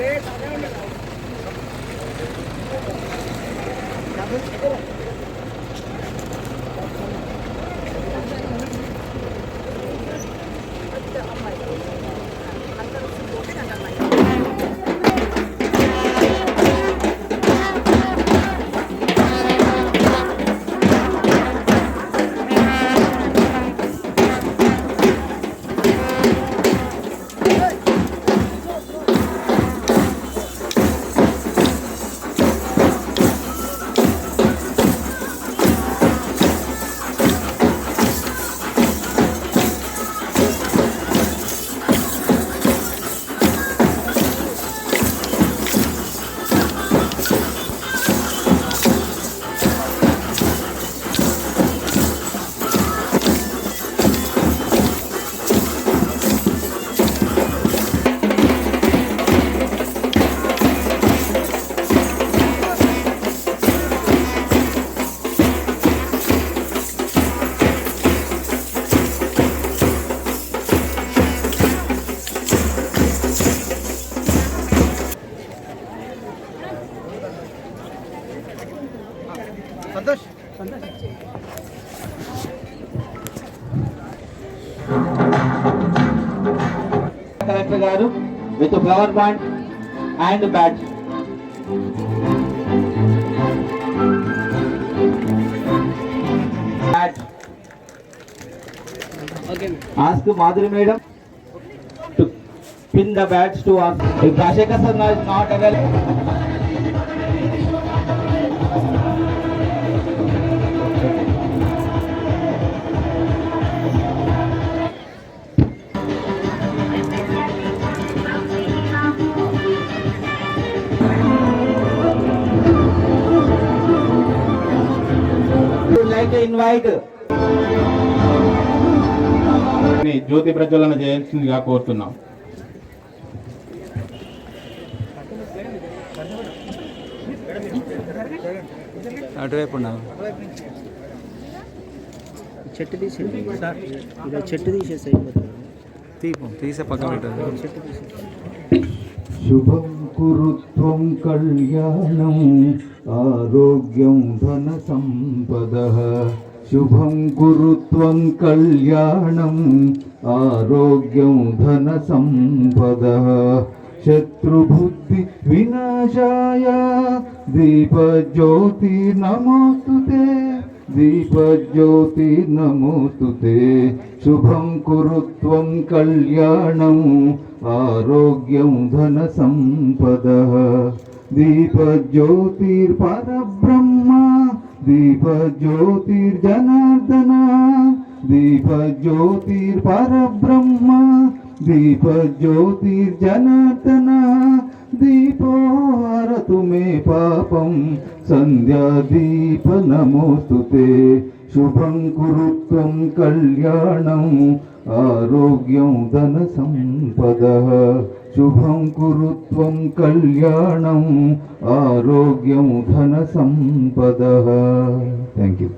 咱们走。సంతోష్. Collector గారు with flower bond and bat ask Madhuri madam to pin the bats to ask if Rajasekhar sir not available ని జ్యోతి ప్రజ్వలన చేయాల్సిందిగా కోరుతున్నాం. అటువైపు చెట్టు తీసి ఇలా చెట్టు తీసేసి అయిపోతుంది. తీపు తీసే పక్కన చెట్టు తీసి శుభం కురుత్వం కళ్యాణం ఆరోగ్యం ధన సంపద శుభం కురుత్వం కళ్యాణం ఆరోగ్యం ధన సంపద శత్రుబుద్ధి వినాశాయ దీపజ్యోతి నమోస్తుతే దీపజ్యోతి నమోస్తుతే శుభం కురు త్వం కళ్యాణం ఆరోగ్యం ధన సంపద దీపజ్యోతిర్పరబ్రహ్మ దీపజ్యోతిర్జనార్దన దీపజ్యోతిర్పరబ్రహ్మ దీపజ్యోతిర్జనార్దన దీపోరతు మే పాపం సంధ్యాదీప నమోస్తుతే శుభం కురు త్వం కళ్యాణం ఆరోగ్యం ధన సంపద. శుభం కురు త్వం కళ్యాణం ఆరోగ్యం ధన సంపద. Thank you